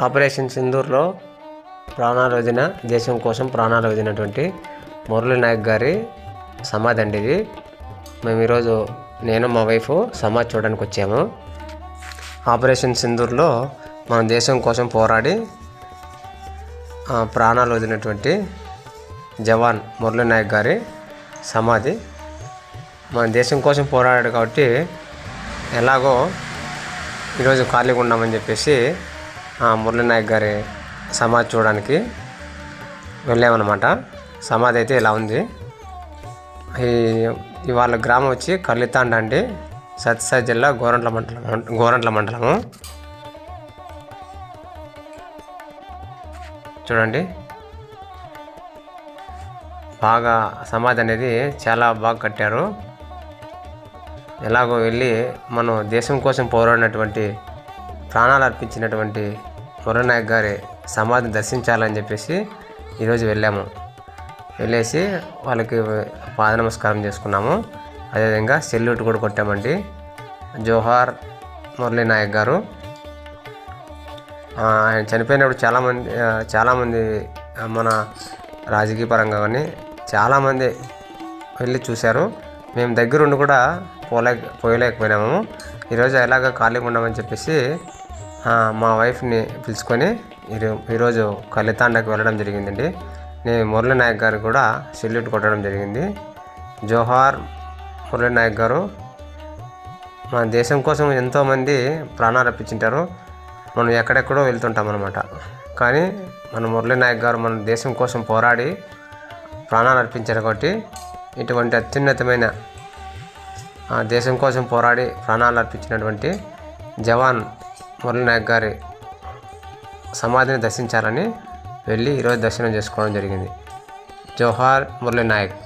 Operation సింధూర్లో ప్రాణాలు వదిన దేశం కోసం ప్రాణాలు వదినటువంటి మురళీ నాయక్ గారి సమాధి అండి ఇది. మేము ఈరోజు నేను మా వైఫ్ సమాధి చూడడానికి వచ్చాము. ఆపరేషన్ సింధూర్లో మన దేశం కోసం పోరాడి ప్రాణాలు వదిలినటువంటి జవాన్ మురళీ నాయక్ గారి సమాధి మన దేశం కోసం పోరాడాడు కాబట్టి ఎలాగో ఈరోజు ఖాళీగా ఉన్నామని చెప్పేసి మురళీ నాయక్ గారి సమాధి చూడడానికి వెళ్ళామన్నమాట. సమాధి అయితే ఇలా ఉంది. ఈ వాళ్ళ గ్రామం వచ్చి కల్లితాండ అండి. సత్యసాయి జిల్లా గోరంట్ల మండలం గోరంట్ల మండలము. చూడండి. బాగా సమాధి అనేది చాలా బాగా కట్టారు. ఎలాగో వెళ్ళి మనం దేశం కోసం పోరాడినటువంటి ప్రాణాలు అర్పించినటువంటి మురనాయక్ గారి సమాధిని దర్శించాలని చెప్పేసి ఈరోజు వెళ్ళాము. వెళ్ళేసి వాళ్ళకి పాద నమస్కారం చేసుకున్నాము. అదేవిధంగా సెల్యూట్ కూడా కొట్టామండి. జోహార్ మురళీ నాయక్ గారు ఆయన చనిపోయినప్పుడు చాలామంది చాలామంది మన రాజకీయ పరంగా కానీ చాలామంది వెళ్ళి చూశారు. మేము దగ్గరుండి కూడా పోలే పోయలేకపోయినాము. ఈరోజు ఎలాగ ఖాళీగా ఉండమని చెప్పేసి మా వైఫ్ని పిలుచుకొని ఈరో- ఈరోజు కలితాండకు వెళ్ళడం జరిగిందండి. నేను మురళీ నాయక్ గారు కూడా సెల్యూట్ కొట్టడం జరిగింది. జోహార్ మురళీ నాయక్ గారు మన దేశం కోసం ఎంతోమంది ప్రాణాలు అర్పించింటారు మనం ఎక్కడెక్కడో వెళ్తుంటాం అనమాట కానీ మన మురళీ నాయక్ గారు మన దేశం కోసం పోరాడి ప్రాణాలు అర్పించారు కాబట్టి ఇటువంటి అత్యున్నతమైన ఆ దేశం కోసం పోరాడి ప్రాణాలు అర్పించినటువంటి జవాన్ పూర్ణనాయక్ గారి సమాధిని దర్శించాలని వెళ్ళి ఈరోజు దర్శనం చేసుకోవడం జరిగింది. జోహార్ మురళీ నాయక్